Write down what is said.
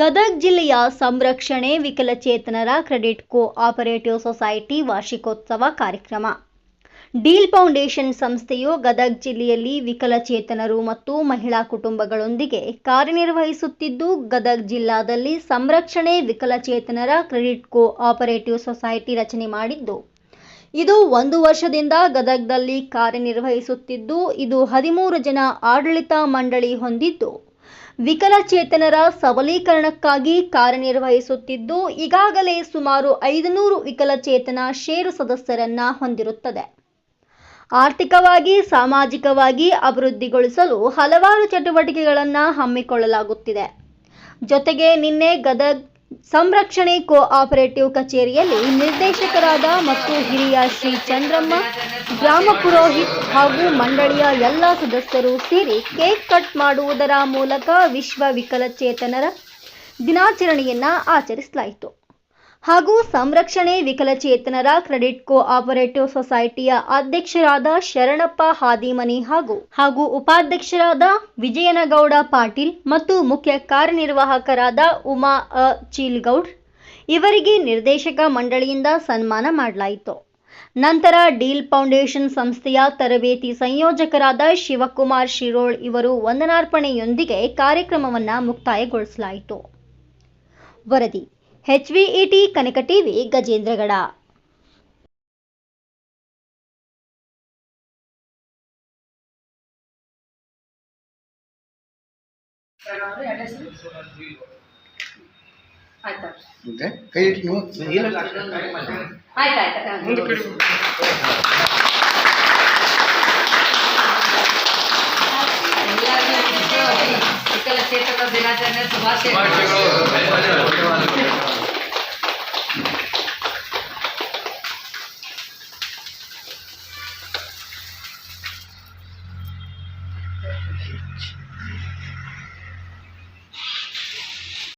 ಗದಗ್ ಜಿಲ್ಲೆಯ ಸಂರಕ್ಷಣೆ ವಿಕಲಚೇತನರ ಕ್ರೆಡಿಟ್ ಕೋ ಆಪರೇಟಿವ್ ಸೊಸೈಟಿ ವಾರ್ಷಿಕೋತ್ಸವ ಕಾರ್ಯಕ್ರಮ. ಡೀಲ್ ಫೌಂಡೇಶನ್ ಸಂಸ್ಥೆಯು ಗದಗ್ ಜಿಲ್ಲೆಯಲ್ಲಿ ವಿಕಲಚೇತನರು ಮತ್ತು ಮಹಿಳಾ ಕುಟುಂಬಗಳೊಂದಿಗೆ ಕಾರ್ಯನಿರ್ವಹಿಸುತ್ತಿದ್ದು, ಗದಗ್ ಜಿಲ್ಲಾದಲ್ಲಿ ಸಂರಕ್ಷಣೆ ವಿಕಲಚೇತನರ ಕ್ರೆಡಿಟ್ ಕೋ ಆಪರೇಟಿವ್ ಸೊಸೈಟಿ ರಚನೆ ಮಾಡಿದ್ದು. ಇದು ಒಂದು ವರ್ಷದಿಂದ ಗದಗದಲ್ಲಿ ಕಾರ್ಯನಿರ್ವಹಿಸುತ್ತಿದ್ದು, ಇದು ಹದಿಮೂರು ಜನ ಆಡಳಿತ ಮಂಡಳಿ ಹೊಂದಿದ್ದು ವಿಕಲಚೇತನರ ಸಬಲೀಕರಣಕ್ಕಾಗಿ ಕಾರ್ಯನಿರ್ವಹಿಸುತ್ತಿದ್ದು, ಈಗಾಗಲೇ ಸುಮಾರು ಐದುನೂರು ವಿಕಲಚೇತನ ಷೇರು ಸದಸ್ಯರನ್ನ ಹೊಂದಿರುತ್ತದೆ. ಆರ್ಥಿಕವಾಗಿ, ಸಾಮಾಜಿಕವಾಗಿ ಅಭಿವೃದ್ಧಿಗೊಳಿಸಲು ಹಲವಾರು ಚಟುವಟಿಕೆಗಳನ್ನು ಹಮ್ಮಿಕೊಳ್ಳಲಾಗುತ್ತಿದೆ. ಜೊತೆಗೆ ನಿನ್ನೆ ಗದಗ್ ಸಂರಕ್ಷಣೆ ಕೋ ಆಪರೇಟಿವ್ ಕಚೇರಿಯಲ್ಲಿ ನಿರ್ದೇಶಕರಾದ ಮತ್ತು ಹಿರಿಯ ಶ್ರೀ ಚಂದ್ರಮ್ಮ, ಗ್ರಾಮ ಪುರೋಹಿತ್ ಹಾಗೂ ಮಂಡಳಿಯ ಎಲ್ಲ ಸದಸ್ಯರು ಸೇರಿ ಕೇಕ್ ಕಟ್ ಮಾಡುವುದರ ಮೂಲಕ ವಿಶ್ವ ವಿಕಲಚೇತನರ ದಿನಾಚರಣೆಯನ್ನು ಆಚರಿಸಲಾಯಿತು. ಹಾಗೂ ಸಂರಕ್ಷಣೆ ವಿಕಲಚೇತನರ ಕ್ರೆಡಿಟ್ ಕೋ ಆಪರೇಟಿವ್ ಸೊಸೈಟಿಯ ಅಧ್ಯಕ್ಷರಾದ ಶರಣಪ್ಪ ಹಾದಿಮನಿ ಹಾಗೂ ಹಾಗೂ ಉಪಾಧ್ಯಕ್ಷರಾದ ವಿಜಯನಗೌಡ ಪಾಟೀಲ್ ಮತ್ತು ಮುಖ್ಯ ಕಾರ್ಯನಿರ್ವಾಹಕರಾದ ಉಮಾ ಅ ಚೀಲ್ಗೌಡ್ ಇವರಿಗೆ ನಿರ್ದೇಶಕ ಮಂಡಳಿಯಿಂದ ಸನ್ಮಾನ ಮಾಡಲಾಯಿತು. ನಂತರ ಡೀಲ್ ಫೌಂಡೇಶನ್ ಸಂಸ್ಥೆಯ ತರಬೇತಿ ಸಂಯೋಜಕರಾದ ಶಿವಕುಮಾರ್ ಶಿರೋಳ್ ಇವರು ವಂದನಾರ್ಪಣೆಯೊಂದಿಗೆ ಕಾರ್ಯಕ್ರಮವನ್ನು ಮುಕ್ತಾಯಗೊಳಿಸಲಾಯಿತು. ವರದಿ ಎಚ್ವಿಇಟಿ ಕನಕ ಟಿವಿ ಗಜೇಂದ್ರಗಡ ಕೈ ಇಟ್ಟು ನೀವು ಇಲ್ಲ ಆಯ್ತಾಯ್ತು ವಿಕಲಚೇತನ ದಿನಾಚರಣೆ ಶುಭಾಶಯಗಳು